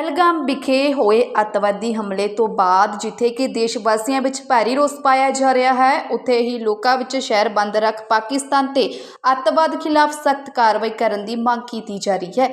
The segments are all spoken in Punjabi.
ਹਥਿਆਰ ਪਹਿਲਗਾਮ ਵਿਖੇ ਹੋਏ ਅੱਤਵਾਦੀ ਹਮਲੇ ਤੋਂ ਬਾਅਦ ਜਿੱਥੇ ਕਿ ਦੇਸ਼ ਵਾਸੀਆਂ ਵਿੱਚ ਭਾਰੀ ਰੋਸ ਪਾਇਆ ਜਾ ਰਿਹਾ ਹੈ, ਉੱਥੇ ਹੀ ਲੋਕਾਂ ਵਿੱਚ ਸ਼ਹਿਰ ਬੰਦ ਰੱਖ ਪਾਕਿਸਤਾਨ ਤੇ ਅੱਤਵਾਦ ਖਿਲਾਫ ਸਖਤ ਕਾਰਵਾਈ ਕਰਨ ਦੀ ਮੰਗ ਕੀਤੀ ਜਾ ਰਹੀ ਹੈ।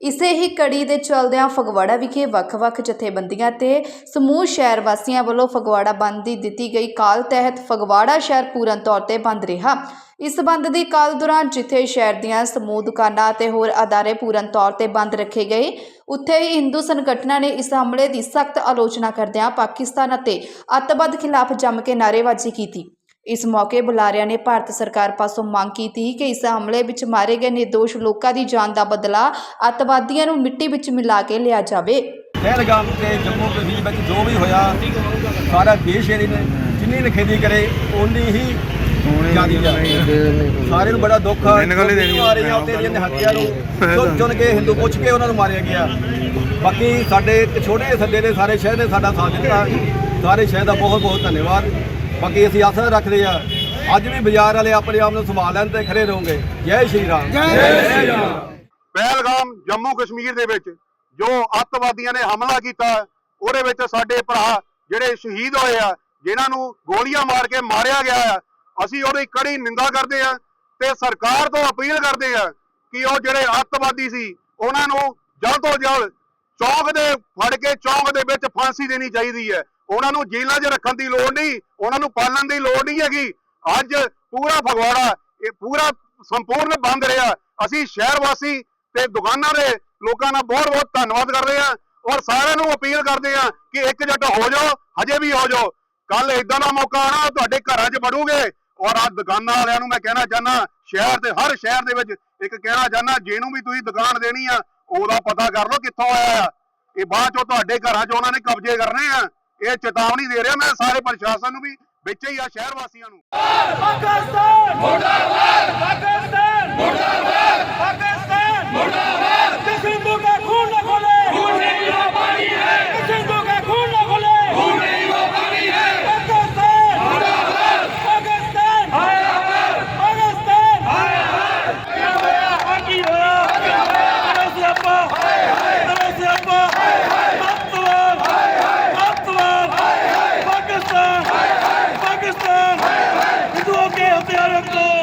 ਇਸੇ ਹੀ ਕੜੀ ਦੇ ਚਲਦਿਆਂ ਫਗਵਾੜਾ ਵਿਖੇ ਵੱਖ-ਵੱਖ ਜਥੇਬੰਦੀਆਂ ਤੇ ਸਮੂਹ ਸ਼ਹਿਰ ਵਾਸੀਆਂ ਵੱਲੋਂ ਫਗਵਾੜਾ ਬੰਦ ਦੀ ਦਿੱਤੀ ਗਈ ਕਾਲ ਤਹਿਤ ਫਗਵਾੜਾ ਸ਼ਹਿਰ ਪੂਰਨ ਤੌਰ ਤੇ ਬੰਦ ਰਿਹਾ। ਇਸ ਬੰਦ ਦੀ ਕਾਲ ਦੌਰਾਨ ਜਿੱਥੇ ਸ਼ਹਿਰ ਦੀਆਂ ਸਮੂਹ ਦੁਕਾਨਾਂ ਅਤੇ ਹੋਰ ਅਦਾਰੇ ਪੂਰਨ ਤੌਰ ਤੇ ਬੰਦ ਰੱਖੇ ਗਏ, ਉੱਥੇ ਹੀ ਹਿੰਦੂ ਸੰਗਠਨਾਂ ਨੇ ਇਸ ਹਮਲੇ ਦੀ ਸਖਤ ਆਲੋਚਨਾ ਕਰਦਿਆਂ ਪਾਕਿਸਤਾਨ ਅਤੇ ਅੱਤਵਾਦ ਖਿਲਾਫ ਜੰਮ ਕੇ ਨਾਅਰੇਬਾਜ਼ੀ ਕੀਤੀ। ਇਸ ਮੌਕੇ ਬੁਲਾਰਿਆਂ ਨੇ ਭਾਰਤ ਸਰਕਾਰ ਪਾਸੋਂ ਮੰਗ ਕੀਤੀ ਕਿ ਇਸ ਹਮਲੇ ਵਿੱਚ ਮਾਰੇ ਗਏ ਨਿਰਦੋਸ਼ ਲੋਕਾਂ ਦੀ ਜਾਨ ਦਾ ਬਦਲਾ ਅੱਤਵਾਦੀਆਂ ਨੂੰ ਮਿੱਟੀ ਵਿੱਚ ਮਿਲਾ ਕੇ ਲਿਆ ਜਾਵੇ। ਪਹਿਲਗਾਮ ਤੇ ਜੰਮੂ ਕਸ਼ਮੀਰ ਵਿੱਚ ਜੋ ਵੀ ਹੋਇਆ ਸਾਰਾ ਦੇਸ਼ ਇਹਦੀ ਨੇ ਜਿੰਨੀ ਨਖੇਦੀ ਕਰੇ ਓਨੀ ਹੀ ਜਾਂਦੀ ਸਾਰੇ ਨੂੰ ਬੜਾ ਦੁੱਖ ਆ। ਆ ਰਹੀਆਂ ਉੱਤੇ ਦੀਆਂ ਹੱਤਿਆ ਨੂੰ ਚੁਣ ਚੁਣ ਕੇ ਹਿੰਦੂ ਪੁੱਛ ਕੇ ਉਹਨਾਂ ਨੂੰ ਮਾਰਿਆ ਗਿਆ। ਬਾਕੀ ਸਾਡੇ ਇੱਕ ਛੋਟੇ ਸੱਦੇ ਦੇ ਸਾਰੇ ਸ਼ਹਿਰ ਨੇ ਸਾਡਾ ਸਾਥ ਦਿੱਤਾ। ਸਾਰੇ ਸ਼ਹਿਰ ਦਾ ਬਹੁਤ ਬਹੁਤ ਧੰਨਵਾਦ। ਬਾਕੀ ਅਸੀਂ ਆਸ ਰੱਖਦੇ ਆ ਅੱਜ ਵੀ ਬਾਜ਼ਾਰ ਵਾਲੇ ਆਪਣੇ ਆਪ ਨੂੰ ਸੰਭਾਲ ਲੈਣ ਤੇ ਖੜੇ ਰਹੋਗੇ। ਜੈ ਸ਼੍ਰੀ ਰਾਮ। ਜੈ ਸ਼੍ਰੀ ਰਾਮ। ਪਹਿਲਗਾਮ ਜੰਮੂ ਕਸ਼ਮੀਰ ਦੇ ਵਿੱਚ ਜੋ ਅੱਤਵਾਦੀਆਂ ਨੇ ਹਮਲਾ ਕੀਤਾ ਉਹਦੇ ਵਿੱਚ ਸਾਡੇ ਭਰਾ ਜਿਹੜੇ ਸ਼ਹੀਦ ਹੋਏ ਆ ਜਿਨ੍ਹਾਂ ਨੂੰ ਗੋਲੀਆਂ ਮਾਰ ਕੇ ਮਾਰਿਆ ਗਿਆ ਆ ਅਸੀਂ ਉਹਦੀ ਕੜੀ ਨਿੰਦਾ ਕਰਦੇ ਆ ਤੇ ਸਰਕਾਰ ਤੋਂ ਅਪੀਲ ਕਰਦੇ ਆ ਕਿ ਉਹ ਜਿਹੜੇ ਅੱਤਵਾਦੀ ਸੀ ਉਹਨਾਂ ਨੂੰ ਜਲਦ ਤੋਂ ਜਲਦ ਚੌਂਕ ਦੇ ਫੜ ਕੇ ਚੌਂਕ ਦੇ ਵਿੱਚ ਫਾਂਸੀ ਦੇਣੀ ਚਾਹੀਦੀ ਹੈ। ਉਹਨਾਂ ਨੂੰ ਜੇਲ੍ਹਾਂ 'ਚ ਰੱਖਣ ਦੀ ਲੋੜ ਨਹੀਂ, ਉਹਨਾਂ ਨੂੰ ਪਾਲਣ ਦੀ ਲੋੜ ਨਹੀਂ ਹੈਗੀ। ਅੱਜ ਪੂਰਾ ਫਗਵਾੜਾ, ਇਹ ਪੂਰਾ ਸੰਪੂਰਨ ਬੰਦ ਰਿਹਾ। ਅਸੀਂ ਸ਼ਹਿਰ ਵਾਸੀ ਤੇ ਦੁਕਾਨਾਂ ਦੇ ਲੋਕਾਂ ਦਾ ਬਹੁਤ ਬਹੁਤ ਧੰਨਵਾਦ ਕਰਦੇ ਹਾਂ ਔਰ ਸਾਰਿਆਂ ਨੂੰ ਅਪੀਲ ਕਰਦੇ ਹਾਂ ਕਿ ਇੱਕ ਜੱਟ ਹੋ ਜਾਓ, ਹਜੇ ਵੀ ਹੋ ਜਾਓ। ਕੱਲ ਇਦਾਂ ਦਾ ਮੌਕਾ ਆਣਾ ਤੁਹਾਡੇ ਘਰਾਂ 'ਚ ਵੜੂਗੇ ਔਰ ਆ ਦੁਕਾਨਾਂ ਵਾਲਿਆਂ ਨੂੰ ਮੈਂ ਕਹਿਣਾ ਚਾਹਨਾ ਸ਼ਹਿਰ ਦੇ, ਹਰ ਸ਼ਹਿਰ ਦੇ ਵਿੱਚ ਇੱਕ ਕਹਿਣਾ ਚਾਹਨਾ ਜਿਹਨੂੰ ਵੀ ਤੁਸੀਂ ਦੁਕਾਨ ਦੇਣੀ ਆ ਉਹਦਾ ਪਤਾ ਕਰ ਲਓ ਕਿੱਥੋਂ ਆਇਆ ਆ। ਇਹ ਬਾਅਦ ਚੋਂ ਤੁਹਾਡੇ ਘਰਾਂ 'ਚ ਉਹਨਾਂ ਨੇ ਕਬਜ਼ੇ ਕਰਨੇ ਆ। ਇਹ ਚੇਤਾਵਨੀ ਦੇ ਰਿਹਾ ਮੈਂ ਸਾਰੇ ਪ੍ਰਸ਼ਾਸਨ ਨੂੰ ਵੀ, ਵਿੱਚ ਹੀ ਆ ਸ਼ਹਿਰ ਵਾਸੀਆਂ ਨੂੰ। ਪਾਕਿਸਤਾਨ! ਮੁਰਦਾਬਾਦ ਪਾਕਿਸਤਾਨ! ਮੁਰਦਾਬਾਦ ਪਿਆਰੋ ਕੋ